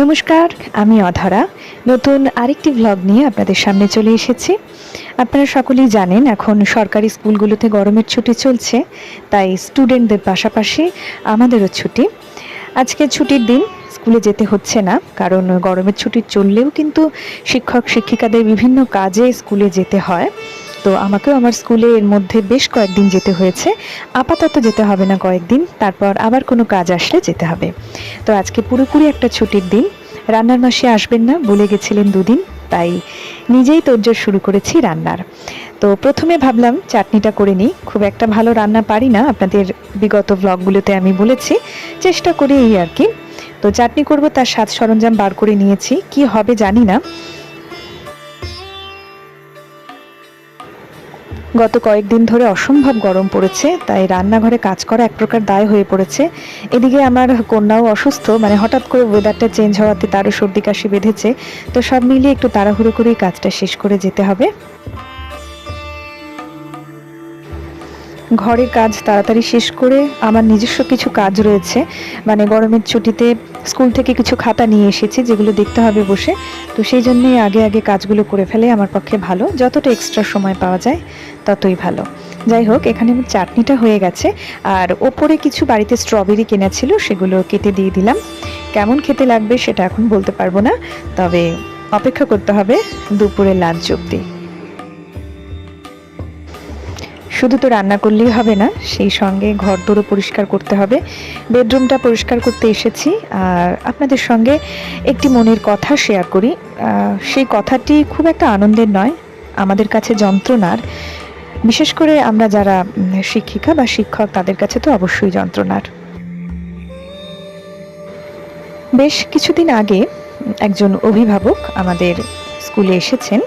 নমস্কার, আমি অধরা। নতুন আরেকটি ভ্লগ নিয়ে আপনাদের সামনে চলে এসেছি। আপনারা সকলেই জানেন, এখন সরকারি স্কুলগুলোতে গরমের ছুটি চলছে, তাই স্টুডেন্টদের পাশাপাশি আমাদেরও ছুটি। আজকে ছুটির দিন, স্কুলে যেতে হচ্ছে না, কারণ গরমের ছুটি চললেও কিন্তু শিক্ষক শিক্ষিকাদের বিভিন্ন কাজে স্কুলে যেতে হয়। তো আমাকেও আমার স্কুলে এর মধ্যে বেশ কয়েকদিন যেতে হয়েছে। আপাতত যেতে হবে না কয়েকদিন, তারপর আবার কোনো কাজ আসলে যেতে হবে। তো আজকে পুরোপুরি একটা ছুটির দিন। রান্নার মাসে আসবেন না বলে গেছিলেন দুদিন, তাই নিজেই তোরজোর শুরু করেছি রান্নার। তো প্রথমে ভাবলাম চাটনিটা করে নিই। খুব একটা ভালো রান্না পারি না, আপনাদের বিগত ব্লগগুলোতে আমি বলেছি, চেষ্টা করি এই আর কি। তো চাটনি করব, তার সাজ সরঞ্জাম বার করে নিয়েছি। কি হবে জানি না। গত কয়েকদিন ধরে অসম্ভব গরম পড়েছে, তাই রান্নাঘরে কাজ করা এক প্রকার দায় হয়ে পড়েছে। এদিকে আমার কন্যাও অসুস্থ মানে হঠাৎ করে ওয়েদারটা চেঞ্জ হওয়াতে তারও সর্দি কাশি বেঁধেছে। তো সব মিলিয়ে একটু তাড়াহুড়ো করেই কাজটা শেষ করে যেতে হবে। ঘরের কাজ তাড়াতাড়ি শেষ করে আমার নিজস্ব কিছু কাজ রয়েছে মানে গরমের ছুটিতে স্কুল থেকে কিছু খাতা নিয়ে এসেছি, যেগুলো দেখতে হবে বসে। তো সেই জন্যই আগে আগে কাজগুলো করে ফেলে, আমার পক্ষে ভালো। যতটা এক্সট্রা সময় পাওয়া যায়, ততই ভালো। যাই হোক, এখানে আমার চাটনিটা হয়ে গেছে। আর ওপরে কিছু বাড়িতে স্ট্রবেরি কেনা ছিল, সেগুলো কেটে দিয়ে দিলাম। কেমন খেতে লাগবে সেটা এখন বলতে পারব না, তবে অপেক্ষা করতে হবে দুপুরে লাঞ্চ অব্দি শুধু তো রান্না করলেই হবে না, সেই সঙ্গে ঘর দোরও পরিষ্কার করতে হবে। বেডরুমটা পরিষ্কার করতে এসেছি। আর আপনাদের সঙ্গে একটি মনের কথা শেয়ার করি। সেই কথাটি খুব একটা আনন্দের নয়, আমাদের কাছে যন্ত্রণার। বিশেষ করে আমরা যারা শিক্ষিকা বা শিক্ষক, তাদের কাছে তো অবশ্যই যন্ত্রণার। বেশ কিছুদিন আগে একজন অভিভাবক আমাদের স্কুলে এসেছেন,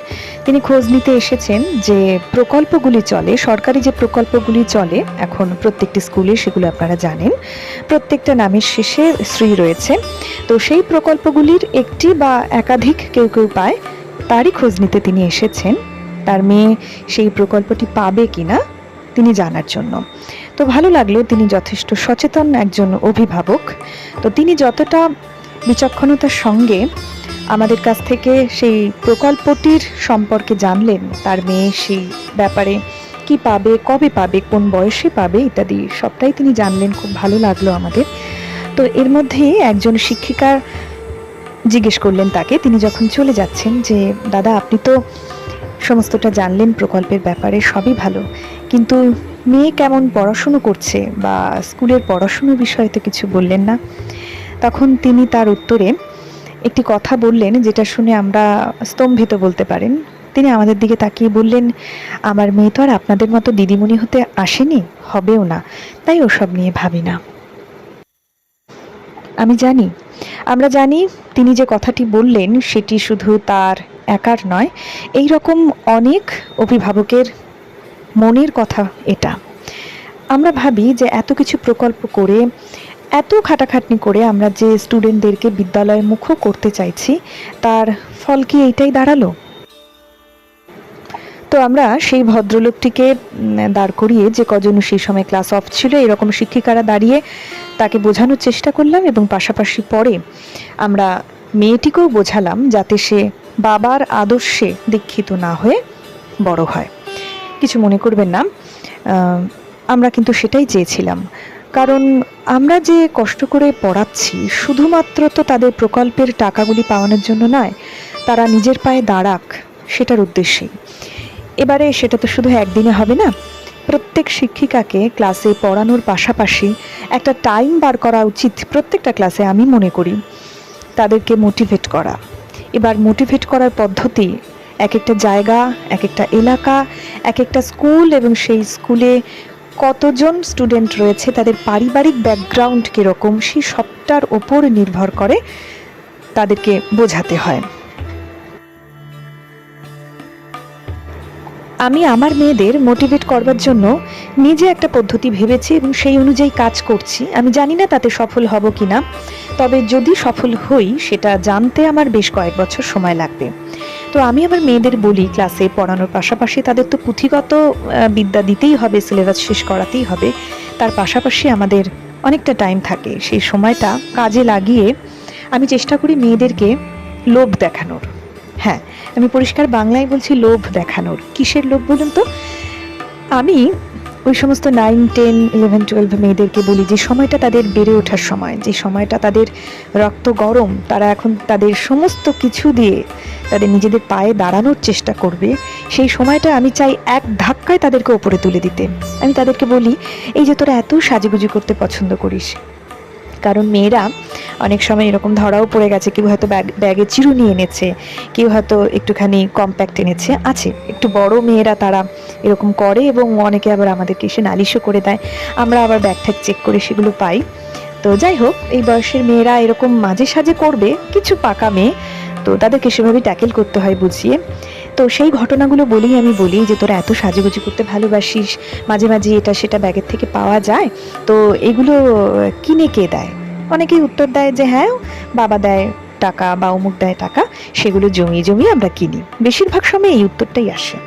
তিনি খোঁজ নিতে এসেছেন যে প্রকল্পগুলি চলে, সরকারি যে প্রকল্পগুলি চলে, এখন প্রত্যেকটি স্কুলে সেগুলো আপনারা জানেন। প্রত্যেকটা নামের শেষে শ্রী রয়েছে। তো সেই প্রকল্পগুলির একটি বা একাধিক কেউ কেউ পায়, তারই খোঁজ নিতে তিনি এসেছেন। তার মেয়ে সেই প্রকল্পটি পাবে কিনা, তিনি জানার জন্য। তো ভালো লাগল, তিনি যথেষ্ট সচেতন একজন অভিভাবক। তো তিনি যতটা বিচক্ষণতার সঙ্গে আমাদের কাছ থেকে সেই প্রকল্পটির সম্পর্কে জানলেন তার মেয়ে সেই ব্যাপারে কি পাবে, কবে পাবে, কোন বয়সে পাবে ইত্যাদি সবটাই তিনি জানলেন, খুব ভালো লাগল আমাদের। তো এর মধ্যে একজন শিক্ষিকা জিজ্ঞেস করলেন তাকে, তিনি যখন চলে যাচ্ছেন যে, দাদা, আপনি তো সমস্তটা জানলেন প্রকল্পের ব্যাপারে, সবই ভালো। কিন্তু মেয়ে কেমন পড়াশুনো করছে বা স্কুলের পড়াশুনো বিষয়ে তো কিছু বললেন না? তখন তিনি তার উত্তরে একটি কথা বললেন যেটা শুনে আমরা স্তম্ভিত বলতে পারেন। তিনি আমাদের দিকে তাকিয়ে বললেন, আমার মেয়ে তো আর আপনাদের মতো দিদিমণি হতে আসেনি, হবেও না। তাই ওসব নিয়ে ভাবি না। আমি জানি, আমরা জানি তিনি যে কথাটি বললেন সেটি শুধু তার একার নয় এই রকম অনেক অভিভাবকের মনের কথা এটা। আমরা ভাবি যে এত কিছু প্রকল্প করে এত খাটাখাটনি করে আমরা যে স্টুডেন্টদেরকে বিদ্যালয়ে মুখ করতে চাইছি, তার ফল কি এইটাই দাঁড়াল? তো আমরা সেই ভদ্রলোকটিকে দাঁড় করিয়ে যে কজন সেই সময় ক্লাস অফ ছিল, এরকম শিক্ষিকারা দাঁড়িয়ে তাকে বোঝানোর চেষ্টা করলাম এবং পাশাপাশি পরে আমরা মেয়েটিকেও বোঝালাম যাতে সে বাবার আদর্শে দীক্ষিত না হয়ে বড় হয়। কিছু মনে করবেন না। আমরা কিন্তু সেটাই চেয়েছিলাম। কারণ আমরা যে কষ্ট করে পড়াচ্ছি, শুধুমাত্র তো তাদের প্রকল্পের টাকাগুলি পাওয়ানোর জন্য নয়, তারা নিজের পায়ে দাঁড়াক সেটার উদ্দেশ্যেই। এবারে সেটা তো শুধু একদিনে হবে না, প্রত্যেক শিক্ষিকাকে ক্লাসে পড়ানোর পাশাপাশি একটা টাইম বার করা উচিত প্রত্যেকটা ক্লাসে আমি মনে করি। তাদেরকে মোটিভেট করা। এবার মোটিভেট করার পদ্ধতি, এক একটা জায়গা, এক একটা এলাকা, এক একটা স্কুল এবং সেই স্কুলে কতজন স্টুডেন্ট রয়েছে, তাদের পারিবারিক ব্যাকগ্রাউন্ড কীরকম, সেই সবটার ওপর নির্ভর করে তাদেরকে বোঝাতে হয়। আমি আমার মেয়েদের মোটিভেট করবার জন্য নিজে একটা পদ্ধতি ভেবেছি এবং সেই অনুযায়ী কাজ করছি। আমি জানি না তাতে সফল হব কি না তবে যদি সফল হই, সেটা জানতে আমার বেশ কয়েক বছর সময় লাগবে। তো আমি আমার মেয়েদের বলি ক্লাসে পড়ানোর পাশাপাশি তাদের তো পুঁথিগত বিদ্যা দিতেই হবে সিলেবাস শেষ করাতেই হবে। তার পাশাপাশি আমাদের অনেকটা টাইম থাকে। সেই সময়টা কাজে লাগিয়ে আমি চেষ্টা করি মেয়েদেরকে লোভ দেখানোর। হ্যাঁ আমি পরিষ্কার বাংলায় বলছি লোভ দেখানোর। কিসের লোভ বলুন তো? আমি ওই সমস্ত নাইন টেন ইলেভেন টুয়েলভ মেয়েদেরকে বলি, যে সময়টা তাদের বেড়ে ওঠার সময়, যে সময়টা তাদের রক্ত গরম, তারা এখন তাদের সমস্ত কিছু দিয়ে তাদের নিজেদের পায়ে দাঁড়ানোর চেষ্টা করবে, সেই সময়টা আমি চাই এক ধাক্কায় তাদেরকে ওপরে তুলে দিতে। আমি তাদেরকে বলি, এই যে তোরা এত সাজুগুজু করতে পছন্দ করিস। কারণ মেয়েরা অনেক সময় এরকম ধরাও পড়ে গেছে, কেউ হয়তো ব্যাগ, ব্যাগে চিরুনি এনেছে, কেউ হয়তো একটুখানি কম্প্যাক্ট এনেছে, আছে। একটু বড় মেয়েরা তারা এরকম করে এবং অনেকে আবার আমাদেরকে এসে নালিশও করে দেয়। আমরা আবার ব্যাগ ট্যাগ চেক করে সেগুলো পাই। তো যাই হোক, এই বয়সের মেয়েরা এরকম মাঝে সাঝে করবে, কিছু পাকা মেয়ে, তো তাদেরকে সেভাবেই ট্যাকেল করতে হয় বুঝিয়ে। তো সেই ঘটনাগুলো বলেই আমি বলি যে, তোরা এত সাজুগুজু করতে ভালোবাসিস, মাঝে মাঝে এটা সেটা ব্যাগের থেকে পাওয়া যায়। তো এগুলো কিনে কে দেয়? অনেকেই উত্তর দেয় যে হ্যাঁ বাবা দেয় টাকা বা অমুক দেয় টাকা, সেগুলো জমিয়ে জমিয়ে আমরা কিনি। বেশিরভাগ সময় এই উত্তরটাই আসে।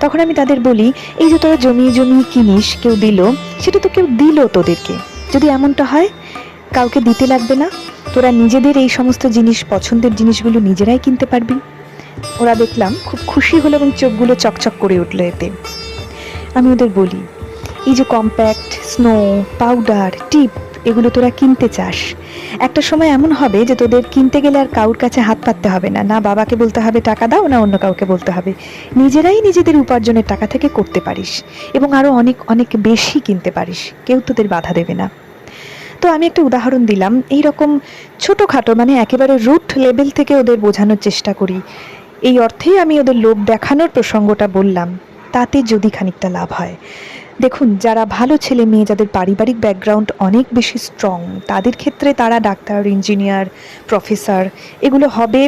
তখন আমি তাদের বলি, এই যে তোরা জমিয়ে জমিয়ে কিনিস, কেউ দিল, সেটা তো কেউ দিল তোদেরকে। যদি এমনটা হয়, কাউকে দিতে লাগবে না। তোরা নিজেদের এই সমস্ত জিনিস, পছন্দের জিনিসগুলো নিজেরাই কিনতে পারবি। ওরা দেখলাম খুব খুশি হলো এবং চোখগুলো চকচক করে উঠল এতে। আমি ওদের বলি, এই যে কম্প্যাক্ট, স্নো, পাউডার, টিপ এগুলো তোরা কিনতে চাস। একটা সময় এমন হবে যে তোদের কিনতে গেলে আর কাউর কাছে হাত পাততে হবে না। না বাবাকে বলতে হবে টাকা দাও, না অন্য কাউকে বলতে হবে। নিজেরাই নিজেদের উপার্জনের টাকা থেকে করতে পারিস এবং আরও অনেক অনেক বেশি কিনতে পারিস। কেউ তোদের বাধা দেবে না। তো আমি একটা উদাহরণ দিলাম। এই রকম ছোটোখাটো মানে একেবারে রুট লেভেল থেকে ওদের বোঝানোর চেষ্টা করি। এই অর্থেই আমি ওদের লোভ দেখানোর প্রসঙ্গটা বললাম। তাতে যদি খানিকটা লাভ হয়। দেখুন, যারা ভালো ছেলে মেয়ে, যাদের পারিবারিক ব্যাকগ্রাউন্ড অনেক বেশি স্ট্রং তাদের ক্ষেত্রে তারা ডাক্তার ইঞ্জিনিয়ার প্রফেসর এগুলো হবে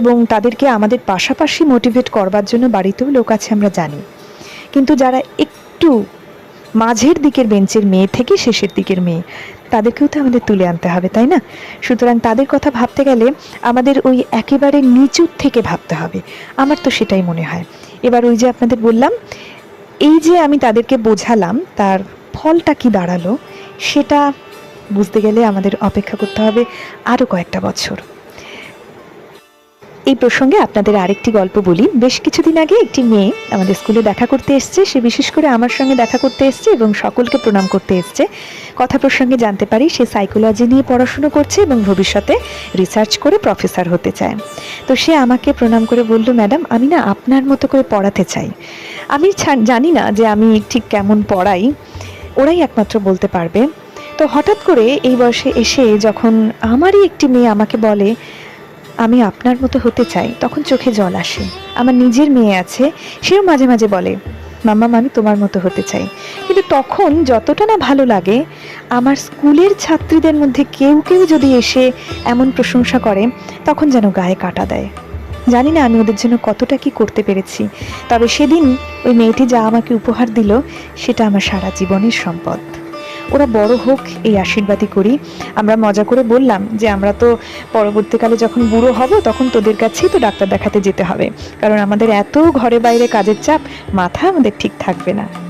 এবং তাদেরকে আমাদের পাশাপাশি মোটিভেট করবার জন্য বাড়িতেও লোক আছে আমরা জানি। কিন্তু যারা একটু মাঝের দিকের বেঞ্চের মেয়ে থেকে শেষের দিকের মেয়ে, তাদেরকেও তো আমাদের তুলে আনতে হবে, তাই না? সুতরাং তাদের কথা ভাবতে গেলে আমাদের ওই একেবারে নিচুর থেকে ভাবতে হবে। আমার তো সেটাই মনে হয়। এবার ওই যে আপনাদের বললাম এই যে আমি তাদেরকে বোঝালাম, তার ফলটা কি দাঁড়াল, সেটা বুঝতে গেলে আমাদের অপেক্ষা করতে হবে আরও কয়েকটা বছর। এই প্রসঙ্গে আপনাদের আরেকটি গল্প বলি। বেশ কিছুদিন আগে একটি মেয়ে আমাদের স্কুলে দেখা করতে এসছে। সে বিশেষ করে আমার সঙ্গে দেখা করতে এসছে এবং সকলকে প্রণাম করতে এসছে। কথা প্রসঙ্গে জানতে পারি, সে সাইকোলজি নিয়ে পড়াশুনো করছে এবং ভবিষ্যতে রিসার্চ করে প্রফেসর হতে চায়। তো সে আমাকে প্রণাম করে বলল, ম্যাডাম, আমি না আপনার মতো করে পড়াতে চাই। আমি জানি না যে আমি ঠিক কেমন পড়াই। ওরাই একমাত্র বলতে পারবে। তো হঠাৎ করে এই বয়সে এসে যখন আমারই একটি মেয়ে আমাকে বলে আমি আপনার মতো হতে চাই, তখন চোখে জল আসে। আমার নিজের মেয়ে আছে, সেও মাঝে মাঝে বলে, মাম্মা, আমি তোমার মতো হতে চাই। কিন্তু তখন যতটা না ভালো লাগে, আমার স্কুলের ছাত্রীদের মধ্যে কেউ কেউ যদি এসে এমন প্রশংসা করে, তখন যেন গায়ে কাটা দেয়। জানি না আমি ওদের জন্য কতটা কি করতে পেরেছি, তবে সেদিন ওই মেয়েটি যা আমাকে উপহার দিল, সেটা আমার সারা জীবনের সম্পদ। ওরা বড় হোক, এই আশীর্বাদই করি। আমরা মজা করে বললাম যে, আমরা তো পরবর্তীকালে যখন বুড়ো হব, তখন তোদের কাছেই তো ডাক্তার দেখাতে যেতে হবে। কারণ আমাদের এত ঘরে বাইরে কাজের চাপ, মাথা আমাদের ঠিক থাকবে না।